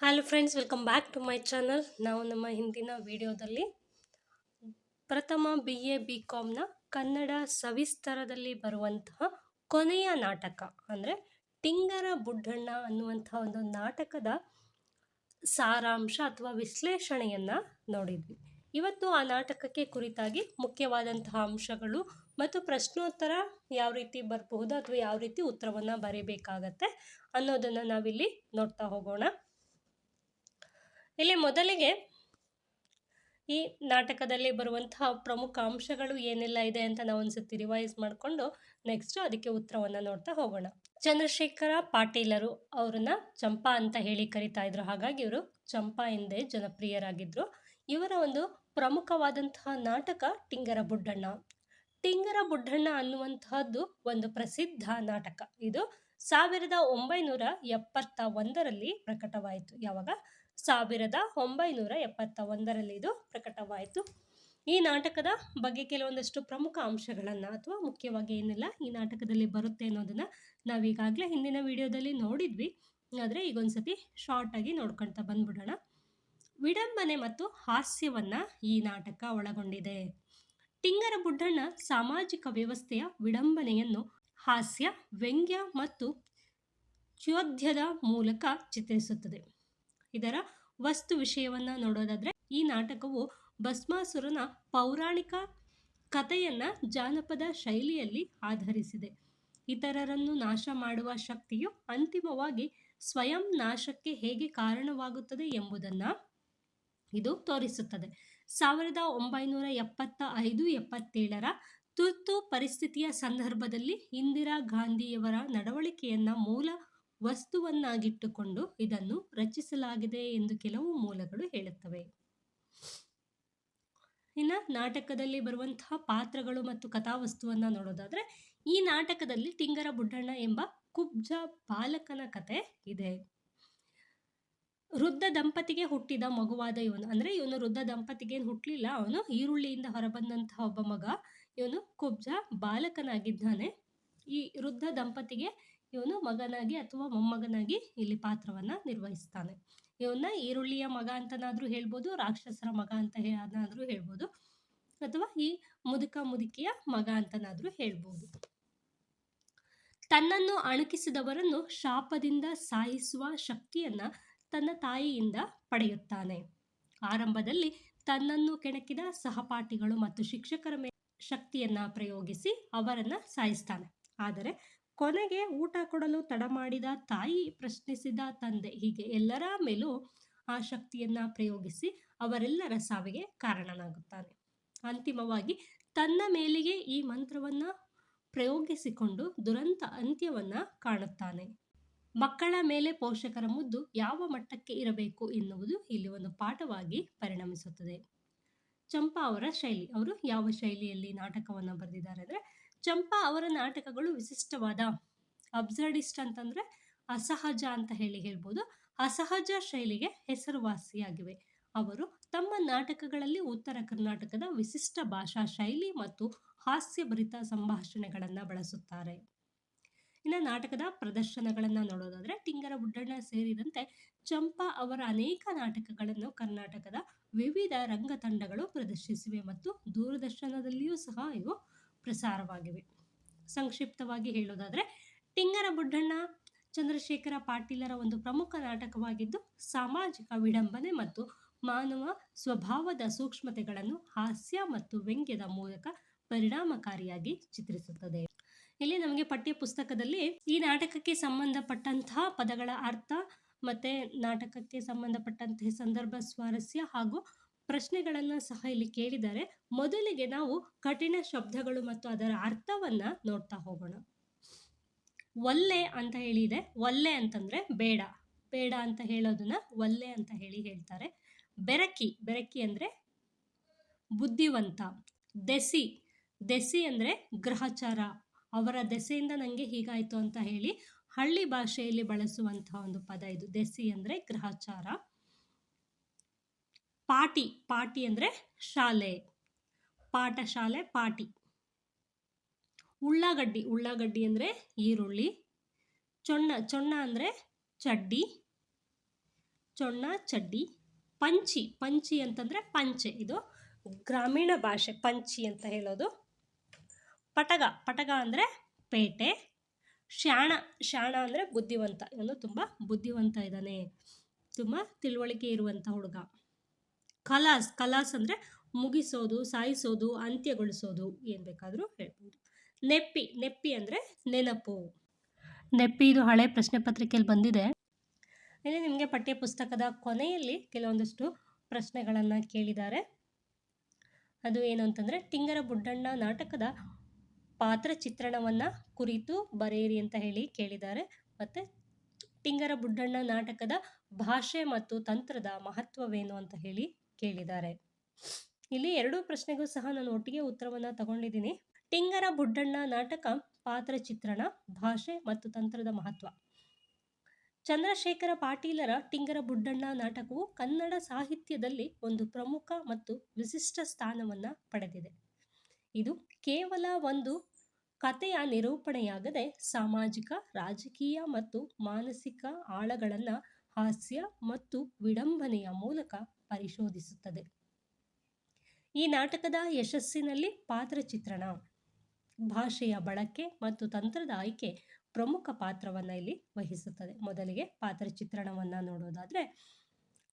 Hello friends welcome back to my channel ನಾವು ನಮ್ಮ ಹಿಂದಿನ ವಿಡಿಯೋದಲ್ಲಿ ಪ್ರಥಮ ಬಿ ಎ ಬಿ ಕಾಮ್ನ ಕನ್ನಡ ಸವಿಸ್ತರದಲ್ಲಿ ಬರುವಂತಹ ಕೊನೆಯ ನಾಟಕ, ಅಂದರೆ ಟಿಂಗರ ಬುಡ್ಡಣ್ಣ ಅನ್ನುವಂಥ ಒಂದು ನಾಟಕದ ಸಾರಾಂಶ ಅಥವಾ ವಿಶ್ಲೇಷಣೆಯನ್ನು ನೋಡಿದ್ವಿ. ಇವತ್ತು ಆ ನಾಟಕಕ್ಕೆ ಕುರಿತಾಗಿ ಮುಖ್ಯವಾದಂತಹ ಅಂಶಗಳು ಮತ್ತು ಪ್ರಶ್ನೋತ್ತರ ಯಾವ ರೀತಿ ಬರಬಹುದು ಅಥವಾ ಯಾವ ರೀತಿ ಉತ್ತರವನ್ನು ಬರೀಬೇಕಾಗತ್ತೆ ಅನ್ನೋದನ್ನು ನಾವಿಲ್ಲಿ ನೋಡ್ತಾ ಹೋಗೋಣ. ಇಲ್ಲಿ ಮೊದಲಿಗೆ ಈ ನಾಟಕದಲ್ಲಿ ಬರುವಂತಹ ಪ್ರಮುಖ ಅಂಶಗಳು ಏನೆಲ್ಲ ಇದೆ ಅಂತ ನಾವು ಒಂದ್ಸತಿ ರಿವೈಸ್ ಮಾಡಿಕೊಂಡು ನೆಕ್ಸ್ಟ್ ಅದಕ್ಕೆ ಉತ್ತರವನ್ನು ನೋಡ್ತಾ ಹೋಗೋಣ. ಚಂದ್ರಶೇಖರ ಪಾಟೀಲರು ಅವ್ರನ್ನ ಚಂಪಾ ಅಂತ ಹೇಳಿ ಕರಿತಾ ಇದ್ರು. ಹಾಗಾಗಿ ಇವರು ಚಂಪಾ ಎಂದೇ ಜನಪ್ರಿಯರಾಗಿದ್ರು. ಇವರ ಒಂದು ಪ್ರಮುಖವಾದಂತಹ ನಾಟಕ ಟಿಂಗರ ಬುಡ್ಡಣ್ಣ ಟಿಂಗರ ಬುಡ್ಡಣ್ಣ ಅನ್ನುವಂತಹದ್ದು ಒಂದು ಪ್ರಸಿದ್ಧ ನಾಟಕ. ಇದು ಸಾವಿರದ ಒಂಬೈನೂರ ಎಪ್ಪತ್ತ ಒಂದರಲ್ಲಿ ಪ್ರಕಟವಾಯಿತು. ಯಾವಾಗ? ಸಾವಿರದ ಒಂಬೈನೂರ ಎಪ್ಪತ್ತ ಒಂದರಲ್ಲಿ ಇದು ಪ್ರಕಟವಾಯಿತು. ಈ ನಾಟಕದ ಬಗ್ಗೆ ಕೆಲವೊಂದಷ್ಟು ಪ್ರಮುಖ ಅಂಶಗಳನ್ನು ಅಥವಾ ಮುಖ್ಯವಾಗಿ ಏನೆಲ್ಲ ಈ ನಾಟಕದಲ್ಲಿ ಬರುತ್ತೆ ಅನ್ನೋದನ್ನು ನಾವೀಗಾಗಲೇ ಹಿಂದಿನ ವಿಡಿಯೋದಲ್ಲಿ ನೋಡಿದ್ವಿ. ಆದರೆ ಈಗೊಂದ್ಸತಿ ಶಾರ್ಟ್ ಶಾರ್ಟಾಗಿ ನೋಡ್ಕೊಳ್ತಾ ಬಂದ್ಬಿಡೋಣ. ವಿಡಂಬನೆ ಮತ್ತು ಹಾಸ್ಯವನ್ನ ಈ ನಾಟಕ ಒಳಗೊಂಡಿದೆ. ಟಿಂಗರ ಬುಡ್ಡಣ್ಣ ಸಾಮಾಜಿಕ ವ್ಯವಸ್ಥೆಯ ವಿಡಂಬನೆಯನ್ನು ಹಾಸ್ಯ, ವ್ಯಂಗ್ಯ ಮತ್ತು ಚೋದ್ಯದ ಮೂಲಕ ಚಿತ್ರಿಸುತ್ತದೆ. ಇದರ ವಸ್ತು ವಿಷಯವನ್ನ ನೋಡೋದಾದ್ರೆ, ಈ ನಾಟಕವು ಭಸ್ಮಾಸುರನ ಪೌರಾಣಿಕ ಕಥೆಯನ್ನು ಜಾನಪದ ಶೈಲಿಯಲ್ಲಿ ಆಧರಿಸಿದೆ. ಇತರರನ್ನು ನಾಶ ಮಾಡುವ ಶಕ್ತಿಯು ಅಂತಿಮವಾಗಿ ಸ್ವಯಂ ನಾಶಕ್ಕೆ ಹೇಗೆ ಕಾರಣವಾಗುತ್ತದೆ ಎಂಬುದನ್ನು ಇದು ತೋರಿಸುತ್ತದೆ. ಸಾವಿರದ ಒಂಬೈನೂರ ಎಪ್ಪತ್ತ ಐದು, ಎಪ್ಪತ್ತೇಳರ ತುರ್ತು ಪರಿಸ್ಥಿತಿಯ ಸಂದರ್ಭದಲ್ಲಿ ಇಂದಿರಾ ಗಾಂಧಿಯವರ ನಡವಳಿಕೆಯನ್ನು ಮೂಲ ವಸ್ತುವನ್ನಾಗಿಟ್ಟುಕೊಂಡು ಇದನ್ನು ರಚಿಸಲಾಗಿದೆ ಎಂದು ಕೆಲವು ಮೂಲಗಳು ಹೇಳುತ್ತವೆ. ಇನ್ನು ನಾಟಕದಲ್ಲಿ ಬರುವಂತಹ ಪಾತ್ರಗಳು ಮತ್ತು ಕಥಾವಸ್ತುವನ್ನ ನೋಡೋದಾದ್ರೆ, ಈ ನಾಟಕದಲ್ಲಿ ತಿಂಗರ ಬುಡ್ಡಣ್ಣ ಎಂಬ ಕುಬ್ಜ ಬಾಲಕನ ಕತೆ ಇದೆ. ವೃದ್ಧ ದಂಪತಿಗೆ ಹುಟ್ಟಿದ ಮಗುವಾದ ಇವನು. ಅಂದ್ರೆ ಇವನು ವೃದ್ಧ ದಂಪತಿಗೆ ಹುಟ್ಟಲಿಲ್ಲ ಅವನು ಈರುಳ್ಳಿಯಿಂದ ಹೊರಬಂದಂತಹ ಒಬ್ಬ ಮಗ. ಇವನು ಕುಬ್ಜ ಬಾಲಕನಾಗಿದ್ದಾನೆ. ಈ ವೃದ್ಧ ದಂಪತಿಗೆ ಇವನು ಮಗನಾಗಿ ಅಥವಾ ಮೊಮ್ಮಗನಾಗಿ ಇಲ್ಲಿ ಪಾತ್ರವನ್ನ ನಿರ್ವಹಿಸ್ತಾನೆ. ಇವನ್ನ ಈರುಳ್ಳಿಯ ಮಗ ಅಂತನಾದ್ರೂ ಹೇಳ್ಬೋದು, ರಾಕ್ಷಸರ ಮಗ ಅಂತ ಅನ್ನಾದ್ರೂ ಹೇಳ್ಬೋದು, ಅಥವಾ ಈ ಮುದುಕ ಮುದುಕಿಯ ಮಗ ಅಂತನಾದ್ರೂ ಹೇಳ್ಬೋದು. ತನ್ನನ್ನು ಅಣುಕಿಸಿದವರನ್ನು ಶಾಪದಿಂದ ಸಾಯಿಸುವ ಶಕ್ತಿಯನ್ನ ತನ್ನ ತಾಯಿಯಿಂದ ಪಡೆಯುತ್ತಾನೆ. ಆರಂಭದಲ್ಲಿ ತನ್ನನ್ನು ಕೆಣಕಿದ ಸಹಪಾಠಿಗಳು ಮತ್ತು ಶಿಕ್ಷಕರ ಮೇಲೆ ಶಕ್ತಿಯನ್ನ ಪ್ರಯೋಗಿಸಿ ಅವರನ್ನ ಸಾಯಿಸ್ತಾನೆ. ಆದರೆ ಕೊನೆಗೆ ಊಟ ಕೊಡಲು ತಡ ಮಾಡಿದ ತಾಯಿ ಪ್ರಶ್ನಿಸಿದ ತಂದೆ, ಹೀಗೆ ಎಲ್ಲರ ಮೇಲೂ ಆ ಶಕ್ತಿಯನ್ನ ಪ್ರಯೋಗಿಸಿ ಅವರೆಲ್ಲರ ಸಾವಿಗೆ ಕಾರಣನಾಗುತ್ತಾನೆ. ಅಂತಿಮವಾಗಿ ತನ್ನ ಮೇಲಿಗೆ ಈ ಮಂತ್ರವನ್ನ ಪ್ರಯೋಗಿಸಿಕೊಂಡು ದುರಂತ ಅಂತ್ಯವನ್ನ ಕಾಣುತ್ತಾನೆ. ಮಕ್ಕಳ ಮೇಲೆ ಪೋಷಕರ ಮುದ್ದು ಯಾವ ಮಟ್ಟಕ್ಕೆ ಇರಬೇಕು ಎನ್ನುವುದು ಇಲ್ಲಿ ಒಂದು ಪಾಠವಾಗಿ ಪರಿಣಮಿಸುತ್ತದೆ. ಚಂಪಾ ಅವರ ಶೈಲಿ, ಅವರು ಯಾವ ಶೈಲಿಯಲ್ಲಿ ನಾಟಕವನ್ನ ಬರೆದಿದ್ದಾರೆ ಅಂದ್ರೆ ಚಂಪಾ ಅವರ ನಾಟಕಗಳು ವಿಶಿಷ್ಟವಾದ ಅಬ್ಸರ್ಡಿಸ್ಟ್ ಅಂತಂದ್ರೆ ಅಸಹಜ ಅಂತ ಹೇಳಿ ಹೇಳ್ಬೋದು. ಅಸಹಜ ಶೈಲಿಗೆ ಹೆಸರುವಾಸಿಯಾಗಿವೆ. ಅವರು ತಮ್ಮ ನಾಟಕಗಳಲ್ಲಿ ಉತ್ತರ ಕರ್ನಾಟಕದ ವಿಶಿಷ್ಟ ಭಾಷಾ ಶೈಲಿ ಮತ್ತು ಹಾಸ್ಯಭರಿತ ಸಂಭಾಷಣೆಗಳನ್ನು ಬಳಸುತ್ತಾರೆ. ಇನ್ನು ನಾಟಕದ ಪ್ರದರ್ಶನಗಳನ್ನು ನೋಡೋದಾದ್ರೆ ಟಿಂಗರ ಬುಡ್ಡಣ್ಣ ಸೇರಿದಂತೆ ಚಂಪಾ ಅವರ ಅನೇಕ ನಾಟಕಗಳನ್ನು ಕರ್ನಾಟಕದ ವಿವಿಧ ರಂಗತಂಡಗಳು ಪ್ರದರ್ಶಿಸಿವೆ ಮತ್ತು ದೂರದರ್ಶನದಲ್ಲಿಯೂ ಸಹ ಇವು ಪ್ರಸಾರವಾಗಿವೆ. ಸಂಕ್ಷಿಪ್ತವಾಗಿ ಹೇಳೋದಾದರೆ, ಟಿಂಗರ ಬುಡ್ಡಣ್ಣ, ಚಂದ್ರಶೇಖರ ಪಾಟೀಲರ ಒಂದು ಪ್ರಮುಖ ನಾಟಕವಾಗಿದ್ದು, ಸಾಮಾಜಿಕ ವಿಡಂಬನೆ ಮತ್ತು ಮಾನವ ಸ್ವಭಾವದ ಸೂಕ್ಷ್ಮತೆಗಳನ್ನು ಹಾಸ್ಯ ಮತ್ತು ವ್ಯಂಗ್ಯದ ಮೂಲಕ ಪರಿಣಾಮಕಾರಿಯಾಗಿ ಚಿತ್ರಿಸುತ್ತದೆ. ಇಲ್ಲಿ ನಮಗೆ ಪಠ್ಯ ಪುಸ್ತಕದಲ್ಲಿ ಈ ನಾಟಕಕ್ಕೆ ಸಂಬಂಧಪಟ್ಟಂತಹ ಪದಗಳ ಅರ್ಥ ಮತ್ತೆ ನಾಟಕಕ್ಕೆ ಸಂಬಂಧಪಟ್ಟಂತಹ ಸಂದರ್ಭ ಸ್ವಾರಸ್ಯ ಹಾಗೂ ಪ್ರಶ್ನೆಗಳನ್ನ ಸಹ ಇಲ್ಲಿ ಕೇಳಿದ್ದಾರೆ. ಮೊದಲಿಗೆ ನಾವು ಕಠಿಣ ಶಬ್ದಗಳು ಮತ್ತು ಅದರ ಅರ್ಥವನ್ನ ನೋಡ್ತಾ ಹೋಗೋಣ. ಒಲ್ಲೆ ಅಂತ ಹೇಳಿದೆ ಒಲ್ಲೆ ಅಂತಂದ್ರೆ ಬೇಡ. ಬೇಡ ಅಂತ ಹೇಳೋದನ್ನ ಒಲ್ಲೆ ಅಂತ ಹೇಳಿ ಹೇಳ್ತಾರೆ. ಬೆರಕಿ ಬೆರಕಿ ಅಂದ್ರೆ ಬುದ್ಧಿವಂತ. ದೆಸಿ ದೆಸಿ ಅಂದ್ರೆ ಗ್ರಹಚಾರ. ಅವರ ದೆಸೆಯಿಂದ ನನಗೆ ಹೀಗಾಯಿತು ಅಂತ ಹೇಳಿ ಹಳ್ಳಿ ಭಾಷೆಯಲ್ಲಿ ಬಳಸುವಂತಹ ಒಂದು ಪದ ಇದು. ದೆಸಿ ಅಂದ್ರೆ ಗ್ರಹಚಾರ. ಪಾಟಿ ಪಾಟಿ ಅಂದ್ರೆ ಶಾಲೆ. ಪಾಠಶಾಲೆ ಪಾಟಿ. ಉಳ್ಳಾಗಡ್ಡಿ ಉಳ್ಳಾಗಡ್ಡಿ ಅಂದ್ರೆ ಈರುಳ್ಳಿ. ಚೊಣ್ಣ ಚೊಣ್ಣ ಅಂದ್ರೆ ಚಡ್ಡಿ. ಚೊಣ್ಣ, ಚಡ್ಡಿ. ಪಂಚಿ ಪಂಚಿ ಅಂತಂದರೆ ಪಂಚೆ. ಇದು ಗ್ರಾಮೀಣ ಭಾಷೆ, ಪಂಚಿ ಅಂತ ಹೇಳೋದು. ಪಟಗ ಪಟಗ ಅಂದರೆ ಪೇಟೆ. ಶ್ಯಾಣ ಶ್ಯಾಣ ಅಂದರೆ ಬುದ್ಧಿವಂತ. ಇವನು ತುಂಬ ಬುದ್ಧಿವಂತ ಇದ್ದಾನೆ. ತುಂಬ ತಿಳುವಳಿಕೆ ಇರುವಂಥ ಹುಡುಗ. ಕಲಾಸ್ ಕಲಾಸ್ ಅಂದರೆ ಮುಗಿಸೋದು ಸಾಯಿಸೋದು ಅಂತ್ಯಗೊಳಿಸೋದು ಏನು ಬೇಕಾದರೂ ಹೇಳ್ಬೋದು. ನೆಪ್ಪಿ ನೆಪ್ಪಿ ಅಂದರೆ ನೆನಪು. ನೆಪ್ಪಿ ಇದು ಹಳೆ ಪ್ರಶ್ನೆ ಪತ್ರಿಕೆಯಲ್ಲಿ ಬಂದಿದೆ. ಇಲ್ಲಿ ನಿಮಗೆ ಪಠ್ಯಪುಸ್ತಕದ ಕೊನೆಯಲ್ಲಿ ಕೆಲವೊಂದಷ್ಟು ಪ್ರಶ್ನೆಗಳನ್ನು ಕೇಳಿದ್ದಾರೆ. ಅದು ಏನು ಅಂತಂದರೆ ಟಿಂಗರ ಬುಡ್ಡಣ್ಣ ನಾಟಕದ ಪಾತ್ರ ಚಿತ್ರಣವನ್ನು ಕುರಿತು ಬರೆಯಿರಿ ಅಂತ ಹೇಳಿ ಕೇಳಿದ್ದಾರೆ. ಮತ್ತು ಟಿಂಗರ ಬುಡ್ಡಣ್ಣ ನಾಟಕದ ಭಾಷೆ ಮತ್ತು ತಂತ್ರದ ಮಹತ್ವವೇನು ಅಂತ ಹೇಳಿ ಕೇಳಿದ್ದಾರೆ. ಇಲ್ಲಿ ಎರಡೂ ಪ್ರಶ್ನೆಗೂ ಸಹ ನಾನು ಒಟ್ಟಿಗೆ ಉತ್ತರವನ್ನು ತಗೊಂಡಿದ್ದೀನಿ. ಟಿಂಗರ ಬುಡ್ಡಣ್ಣ ನಾಟಕ, ಪಾತ್ರ ಚಿತ್ರಣ, ಭಾಷೆ ಮತ್ತು ತಂತ್ರದ ಮಹತ್ವ. ಚಂದ್ರಶೇಖರ ಪಾಟೀಲರ ಟಿಂಗರ ಬುಡ್ಡಣ್ಣ ನಾಟಕವು ಕನ್ನಡ ಸಾಹಿತ್ಯದಲ್ಲಿ ಒಂದು ಪ್ರಮುಖ ಮತ್ತು ವಿಶಿಷ್ಟ ಸ್ಥಾನವನ್ನು ಪಡೆದಿದೆ. ಇದು ಕೇವಲ ಒಂದು ಕಥೆಯ ನಿರೂಪಣೆಯಾಗದೆ ಸಾಮಾಜಿಕ, ರಾಜಕೀಯ ಮತ್ತು ಮಾನಸಿಕ ಆಳಗಳನ್ನು ಹಾಸ್ಯ ಮತ್ತು ವಿಡಂಬನೆಯ ಮೂಲಕ ಪರಿಶೋಧಿಸುತ್ತದೆ. ಈ ನಾಟಕದ ಯಶಸ್ಸಿನಲ್ಲಿ ಪಾತ್ರ ಚಿತ್ರಣ ಭಾಷೆಯ ಬಳಕೆ ಮತ್ತು ತಂತ್ರದ ಆಯ್ಕೆ ಪ್ರಮುಖ ಪಾತ್ರವನ್ನು ಇಲ್ಲಿ ವಹಿಸುತ್ತದೆ. ಮೊದಲಿಗೆ ಪಾತ್ರ ಚಿತ್ರಣವನ್ನು ನೋಡೋದಾದರೆ,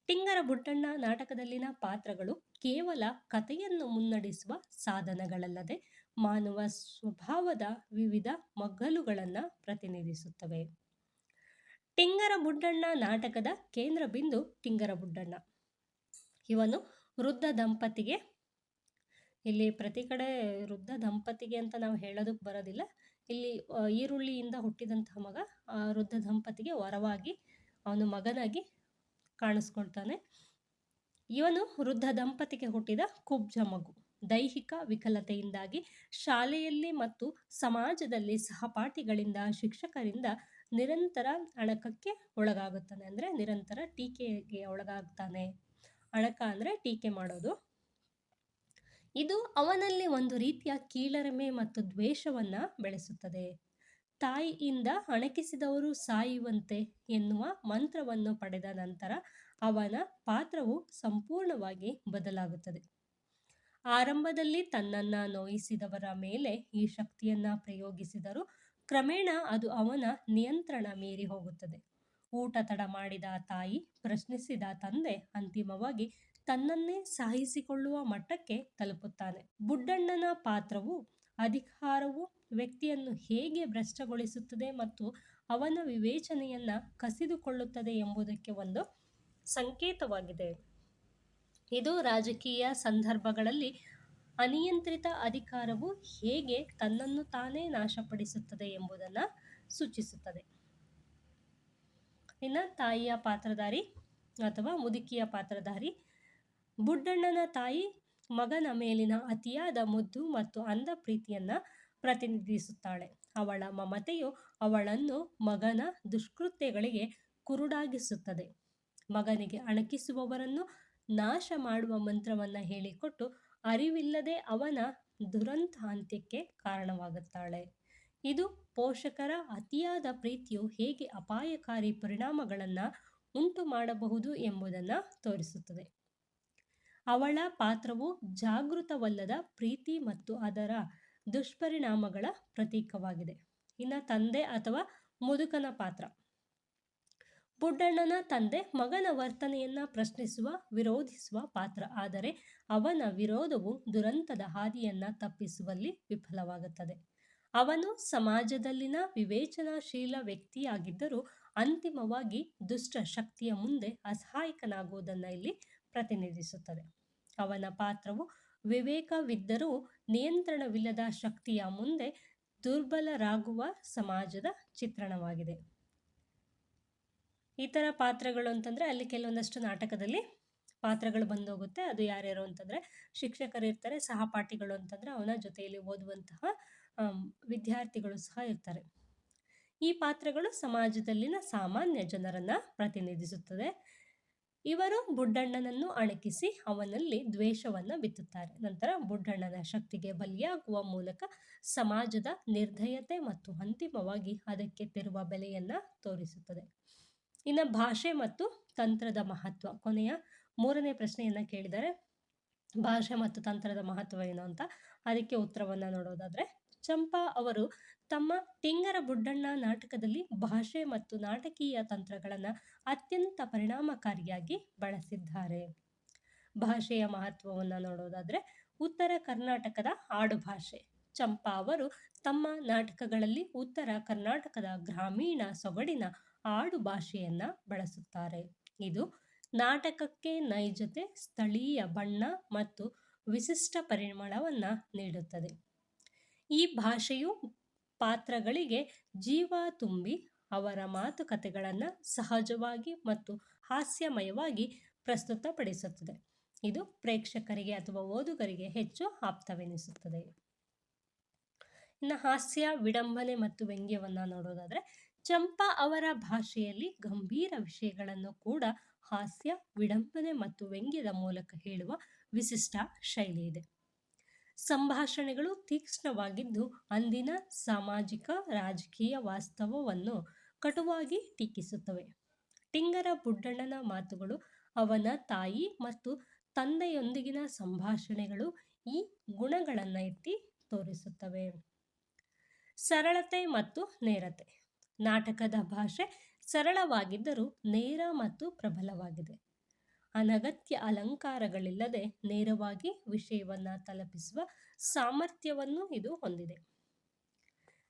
ಟಿಂಗರ ಬುಡ್ಡಣ್ಣ ನಾಟಕದಲ್ಲಿನ ಪಾತ್ರಗಳು ಕೇವಲ ಕಥೆಯನ್ನು ಮುನ್ನಡೆಸುವ ಸಾಧನಗಳಲ್ಲದೆ ಮಾನವ ಸ್ವಭಾವದ ವಿವಿಧ ಮಗ್ಗಲುಗಳನ್ನು ಪ್ರತಿನಿಧಿಸುತ್ತವೆ. ಟಿಂಗರ ಬುಡ್ಡಣ್ಣ ನಾಟಕದ ಕೇಂದ್ರ ಬಿಂದು ಟಿಂಗರ ಬುಡ್ಡಣ್ಣ ಇವನು ವೃದ್ಧ ದಂಪತಿಗೆ, ಇಲ್ಲಿ ಪ್ರತಿ ಕಡೆ ವೃದ್ಧ ದಂಪತಿಗೆ ಅಂತ ನಾವು ಹೇಳೋದಕ್ಕೆ ಬರೋದಿಲ್ಲ. ಇಲ್ಲಿ ಈರುಳ್ಳಿಯಿಂದ ಹುಟ್ಟಿದಂತಹ ಮಗ ಆ ವೃದ್ಧ ದಂಪತಿಗೆ ವರವಾಗಿ ಅವನು ಮಗನಾಗಿ ಕಾಣಿಸ್ಕೊಳ್ತಾನೆ. ಇವನು ವೃದ್ಧ ದಂಪತಿಗೆ ಹುಟ್ಟಿದ ಕುಬ್ಜ ಮಗು. ದೈಹಿಕ ವಿಕಲತೆಯಿಂದಾಗಿ ಶಾಲೆಯಲ್ಲಿ ಮತ್ತು ಸಮಾಜದಲ್ಲಿ ಸಹಪಾಠಿಗಳಿಂದ, ಶಿಕ್ಷಕರಿಂದ ನಿರಂತರ ಅಣಕಕ್ಕೆ ಒಳಗಾಗುತ್ತಾನೆ. ಅಂದರೆ ನಿರಂತರ ಟೀಕೆಗೆ ಒಳಗಾಗ್ತಾನೆ. ಅಣಕ ಅಂದರೆ ಟೀಕೆ ಮಾಡೋದು. ಇದು ಅವನಲ್ಲಿ ಒಂದು ರೀತಿಯ ಕೀಳರಿಮೆ ಮತ್ತು ದ್ವೇಷವನ್ನು ಬೆಳೆಸುತ್ತದೆ. ತಾಯಿಯಿಂದ ಅಣಕಿಸಿದವರು ಸಾಯುವಂತೆ ಎನ್ನುವ ಮಂತ್ರವನ್ನು ಪಡೆದ ನಂತರ ಅವನ ಪಾತ್ರವು ಸಂಪೂರ್ಣವಾಗಿ ಬದಲಾಗುತ್ತದೆ. ಆರಂಭದಲ್ಲಿ ತನ್ನನ್ನು ನೋಯಿಸಿದವರ ಮೇಲೆ ಈ ಶಕ್ತಿಯನ್ನ ಪ್ರಯೋಗಿಸಿದರೂ ಕ್ರಮೇಣ ಅದು ಅವನ ನಿಯಂತ್ರಣ ಮೀರಿ ಹೋಗುತ್ತದೆ. ಊಟ ತಡ ಮಾಡಿದ ತಾಯಿ ಪ್ರಶ್ನಿಸಿದ ತಂದೆ ಅಂತಿಮವಾಗಿ ತನ್ನನ್ನೇ ಸಹಿಸಿಕೊಳ್ಳುವ ಮಟ್ಟಕ್ಕೆ ತಲುಪುತ್ತಾನೆ. ಬುಡ್ಡಣ್ಣನ ಪಾತ್ರವು, ಅಧಿಕಾರವು ವ್ಯಕ್ತಿಯನ್ನು ಹೇಗೆ ಭ್ರಷ್ಟಗೊಳಿಸುತ್ತದೆ ಮತ್ತು ಅವನ ವಿವೇಚನೆಯನ್ನು ಕಸಿದುಕೊಳ್ಳುತ್ತದೆ ಎಂಬುದಕ್ಕೆ ಒಂದು ಸಂಕೇತವಾಗಿದೆ. ಇದು ರಾಜಕೀಯ ಸಂದರ್ಭಗಳಲ್ಲಿ ಅನಿಯಂತ್ರಿತ ಅಧಿಕಾರವು ಹೇಗೆ ತನ್ನನ್ನು ತಾನೇ ನಾಶಪಡಿಸುತ್ತದೆ ಎಂಬುದನ್ನು ಸೂಚಿಸುತ್ತದೆ. ಇನ್ನು ತಾಯಿಯ ಪಾತ್ರಧಾರಿ ಅಥವಾ ಮುದುಕಿಯ ಪಾತ್ರಧಾರಿ. ಬುಡ್ಡಣ್ಣನ ತಾಯಿ ಮಗನ ಮೇಲಿನ ಅತಿಯಾದ ಮುದ್ದು ಮತ್ತು ಅಂದ ಪ್ರೀತಿಯನ್ನ ಪ್ರತಿನಿಧಿಸುತ್ತಾಳೆ. ಅವಳ ಮಮತೆಯು ಅವಳನ್ನು ಮಗನ ದುಷ್ಕೃತ್ಯಗಳಿಗೆ ಕುರುಡಾಗಿಸುತ್ತದೆ. ಮಗನಿಗೆ ಅಣಕಿಸುವವರನ್ನು ನಾಶ ಮಾಡುವ ಮಂತ್ರವನ್ನು ಹೇಳಿಕೊಟ್ಟು, ಅರಿವಿಲ್ಲದೆ ಅವನ ದುರಂತ ಅಂತ್ಯಕ್ಕೆ ಕಾರಣವಾಗುತ್ತಾಳೆ. ಇದು ಪೋಷಕರ ಅತಿಯಾದ ಪ್ರೀತಿಯು ಹೇಗೆ ಅಪಾಯಕಾರಿ ಪರಿಣಾಮಗಳನ್ನು ಉಂಟು ಮಾಡಬಹುದು ಎಂಬುದನ್ನು ತೋರಿಸುತ್ತದೆ. ಅವಳ ಪಾತ್ರವು ಜಾಗೃತವಲ್ಲದ ಪ್ರೀತಿ ಮತ್ತು ಅದರ ದುಷ್ಪರಿಣಾಮಗಳ ಪ್ರತೀಕವಾಗಿದೆ. ಇನ್ನು ತಂದೆ ಅಥವಾ ಮುದುಕನ ಪಾತ್ರ. ಬುಡ್ಡಣ್ಣನ ತಂದೆ ಮಗನ ವರ್ತನೆಯನ್ನ ಪ್ರಶ್ನಿಸುವ, ವಿರೋಧಿಸುವ ಪಾತ್ರ. ಆದರೆ ಅವನ ವಿರೋಧವು ದುರಂತದ ಹಾದಿಯನ್ನ ತಪ್ಪಿಸುವಲ್ಲಿ ವಿಫಲವಾಗುತ್ತದೆ. ಅವನು ಸಮಾಜದಲ್ಲಿನ ವಿವೇಚನಾಶೀಲ ವ್ಯಕ್ತಿಯಾಗಿದ್ದರೂ ಅಂತಿಮವಾಗಿ ದುಷ್ಟ ಶಕ್ತಿಯ ಮುಂದೆ ಅಸಹಾಯಕನಾಗುವುದನ್ನು ಇಲ್ಲಿ ಪ್ರತಿನಿಧಿಸುತ್ತದೆ. ಅವನ ಪಾತ್ರವು ವಿವೇಕವಿದ್ದರೂ ನಿಯಂತ್ರಣವಿಲ್ಲದ ಶಕ್ತಿಯ ಮುಂದೆ ದುರ್ಬಲರಾಗುವ ಸಮಾಜದ ಚಿತ್ರಣವಾಗಿದೆ. ಇತರ ಪಾತ್ರಗಳು ಅಂತಂದರೆ ಅಲ್ಲಿ ಕೆಲವೊಂದಷ್ಟು ನಾಟಕದಲ್ಲಿ ಪಾತ್ರಗಳು ಬಂದೋಗುತ್ತೆ. ಅದು ಯಾರ್ಯಾರು ಅಂತಂದರೆ ಶಿಕ್ಷಕರು ಇರ್ತಾರೆ ಸಹಪಾಠಿಗಳು ಅಂತಂದರೆ ಅವನ ಜೊತೆಯಲ್ಲಿ ಓದುವಂತಹ ವಿದ್ಯಾರ್ಥಿಗಳು ಸಹ ಇರ್ತಾರೆ. ಈ ಪಾತ್ರಗಳು ಸಮಾಜದಲ್ಲಿನ ಸಾಮಾನ್ಯ ಜನರನ್ನು ಪ್ರತಿನಿಧಿಸುತ್ತದೆ. ಇವರು ಬುಡ್ಡಣ್ಣನನ್ನು ಅಣಕಿಸಿ ಅವನಲ್ಲಿ ದ್ವೇಷವನ್ನು ಬಿತ್ತುತ್ತಾರೆ. ನಂತರ ಬುಡ್ಡಣ್ಣನ ಶಕ್ತಿಗೆ ಬಲಿಯಾಗುವ ಮೂಲಕ ಸಮಾಜದ ನಿರ್ಧಯತೆ ಮತ್ತು ಅಂತಿಮವಾಗಿ ಅದಕ್ಕೆ ತೆರುವ ಬೆಲೆಯನ್ನು ತೋರಿಸುತ್ತದೆ. ಇನ್ನು ಭಾಷೆ ಮತ್ತು ತಂತ್ರದ ಮಹತ್ವ. ಕೊನೆಯ ಮೂರನೇ ಪ್ರಶ್ನೆಯನ್ನು ಕೇಳಿದರೆ, ಭಾಷೆ ಮತ್ತು ತಂತ್ರದ ಮಹತ್ವ ಏನು ಅಂತ? ಅದಕ್ಕೆ ಉತ್ತರವನ್ನು ನೋಡೋದಾದರೆ ಚಂಪಾ ಅವರು ತಮ್ಮ ಟಿಂಗರ ಬುಡ್ಡಣ್ಣ ನಾಟಕದಲ್ಲಿ ಭಾಷೆ ಮತ್ತು ನಾಟಕೀಯ ತಂತ್ರಗಳನ್ನು ಅತ್ಯಂತ ಪರಿಣಾಮಕಾರಿಯಾಗಿ ಬಳಸಿದ್ದಾರೆ. ಭಾಷೆಯ ಮಹತ್ವವನ್ನು ನೋಡೋದಾದರೆ ಉತ್ತರ ಕರ್ನಾಟಕದ ಆಡುಭಾಷೆ. ಚಂಪಾ ಅವರು ತಮ್ಮ ನಾಟಕಗಳಲ್ಲಿ ಉತ್ತರ ಕರ್ನಾಟಕದ ಗ್ರಾಮೀಣ ಸೊಗಡಿನ ಆಡು ಭಾಷೆಯನ್ನು ಬಳಸುತ್ತಾರೆ. ಇದು ನಾಟಕಕ್ಕೆ ನೈಜತೆ, ಸ್ಥಳೀಯ ಬಣ್ಣ ಮತ್ತು ವಿಶಿಷ್ಟ ಪರಿಮಳವನ್ನು ನೀಡುತ್ತದೆ. ಈ ಭಾಷೆಯು ಪಾತ್ರಗಳಿಗೆ ಜೀವ ತುಂಬಿ ಅವರ ಮಾತುಕತೆಗಳನ್ನು ಸಹಜವಾಗಿ ಮತ್ತು ಹಾಸ್ಯಮಯವಾಗಿ ಪ್ರಸ್ತುತಪಡಿಸುತ್ತದೆ. ಇದು ಪ್ರೇಕ್ಷಕರಿಗೆ ಅಥವಾ ಓದುಗರಿಗೆ ಹೆಚ್ಚು ಆಪ್ತವೆನಿಸುತ್ತದೆ. ಇನ್ನು ಹಾಸ್ಯ, ವಿಡಂಬನೆ ಮತ್ತು ವ್ಯಂಗ್ಯವನ್ನು ನೋಡೋದಾದರೆ ಚಂಪಾ ಅವರ ಭಾಷೆಯಲ್ಲಿ ಗಂಭೀರ ವಿಷಯಗಳನ್ನು ಕೂಡ ಹಾಸ್ಯ, ವಿಡಂಬನೆ ಮತ್ತು ವ್ಯಂಗ್ಯದ ಮೂಲಕ ಹೇಳುವ ವಿಶಿಷ್ಟ ಶೈಲಿ ಇದೆ. ಸಂಭಾಷಣೆಗಳು ತೀಕ್ಷ್ಣವಾಗಿದ್ದು ಅಂದಿನ ಸಾಮಾಜಿಕ, ರಾಜಕೀಯ ವಾಸ್ತವವನ್ನು ಕಟುವಾಗಿ ಟೀಕಿಸುತ್ತವೆ. ಟಿಂಗರ ಬುಡ್ಡಣ್ಣನ ಮಾತುಗಳು ಅವನ ತಾಯಿ ಮತ್ತು ತಂದೆಯೊಂದಿಗಿನ ಸಂಭಾಷಣೆಗಳು ಈ ಗುಣಗಳನ್ನು ಎತ್ತಿ ತೋರಿಸುತ್ತವೆ. ಸರಳತೆ ಮತ್ತು ನೇರತೆ. ನಾಟಕದ ಭಾಷೆ ಸರಳವಾಗಿದ್ದರೂ ನೇರ ಮತ್ತು ಪ್ರಬಲವಾಗಿದೆ. ಅನಗತ್ಯ ಅಲಂಕಾರಗಳಿಲ್ಲದೆ ನೇರವಾಗಿ ವಿಷಯವನ್ನು ತಲುಪಿಸುವ ಸಾಮರ್ಥ್ಯವನ್ನು ಇದು ಹೊಂದಿದೆ.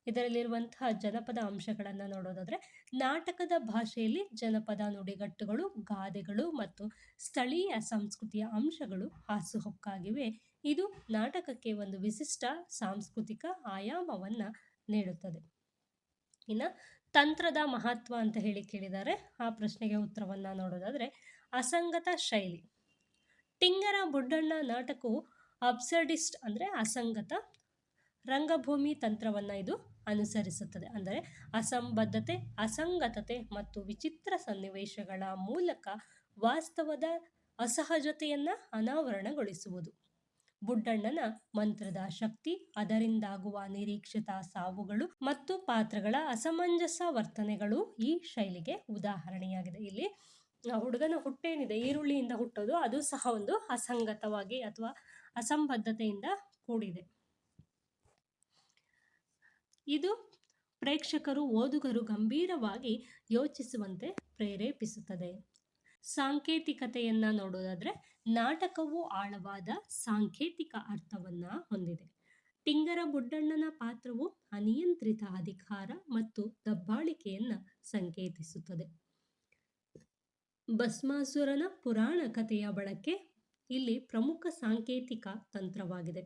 ಇದರಲ್ಲಿರುವಂತಹ ಜನಪದ ಅಂಶಗಳನ್ನು ನೋಡೋದಾದರೆ, ನಾಟಕದ ಭಾಷೆಯಲ್ಲಿ ಜನಪದ ನುಡಿಗಟ್ಟುಗಳು, ಗಾದೆಗಳು ಮತ್ತು ಸ್ಥಳೀಯ ಸಂಸ್ಕೃತಿಯ ಅಂಶಗಳು ಹಾಸುಹೊಕ್ಕಾಗಿವೆ. ಇದು ನಾಟಕಕ್ಕೆ ಒಂದು ವಿಶಿಷ್ಟ ಸಾಂಸ್ಕೃತಿಕ ಆಯಾಮವನ್ನು ನೀಡುತ್ತದೆ. ಇನ್ನು ತಂತ್ರದ ಮಹತ್ವ ಅಂತ ಹೇಳಿ ಕೇಳಿದ್ದಾರೆ ಆ ಪ್ರಶ್ನೆಗೆ ಉತ್ತರವನ್ನು ನೋಡೋದಾದರೆ ಅಸಂಗತ ಶೈಲಿ. ಟಿಂಗರ ಬುಡ್ಡಣ್ಣ ನಾಟಕವು ಅಬ್ಸರ್ಡಿಸ್ಟ್ ಅಂದರೆ ಅಸಂಗತ ರಂಗಭೂಮಿ ತಂತ್ರವನ್ನು ಇದು ಅನುಸರಿಸುತ್ತದೆ. ಅಂದರೆ ಅಸಂಬದ್ಧತೆ, ಅಸಂಗತತೆ ಮತ್ತು ವಿಚಿತ್ರ ಸನ್ನಿವೇಶಗಳ ಮೂಲಕ ವಾಸ್ತವದ ಅಸಹಜತೆಯನ್ನು ಅನಾವರಣಗೊಳಿಸುವುದು. ಬುಡ್ಡಣ್ಣನ ಮಂತ್ರದ ಶಕ್ತಿ, ಅದರಿಂದಾಗುವ ನಿರೀಕ್ಷಿತ ಸಾವುಗಳು ಮತ್ತು ಪಾತ್ರಗಳ ಅಸಮಂಜಸ ವರ್ತನೆಗಳು ಈ ಶೈಲಿಗೆ ಉದಾಹರಣೆಯಾಗಿದೆ. ಇಲ್ಲಿ ಹುಡುಗನ ಹುಟ್ಟೇನಿದೆ ಈರುಳ್ಳಿಯಿಂದ ಹುಟ್ಟೋದು ಅದು ಸಹ ಒಂದು ಅಸಂಗತವಾಗಿ ಅಥವಾ ಅಸಂಬದ್ಧತೆಯಿಂದ ಕೂಡಿದೆ. ಇದು ಪ್ರೇಕ್ಷಕರು, ಓದುಗರು ಗಂಭೀರವಾಗಿ ಯೋಚಿಸುವಂತೆ ಪ್ರೇರೇಪಿಸುತ್ತದೆ. ಸಾಂಕೇತಿಕತೆಯನ್ನು ನೋಡೋದಾದರೆ ನಾಟಕವು ಆಳವಾದ ಸಾಂಕೇತಿಕ ಅರ್ಥವನ್ನು ಹೊಂದಿದೆ. ಟಿಂಗರ ಬುಡ್ಡಣ್ಣನ ಪಾತ್ರವು ಅನಿಯಂತ್ರಿತ ಅಧಿಕಾರ ಮತ್ತು ದಬ್ಬಾಳಿಕೆಯನ್ನು ಸಂಕೇತಿಸುತ್ತದೆ. ಭಸ್ಮಾಸುರನ ಪುರಾಣ ಕಥೆಯ ಬಳಕೆ ಇಲ್ಲಿ ಪ್ರಮುಖ ಸಾಂಕೇತಿಕ ತಂತ್ರವಾಗಿದೆ.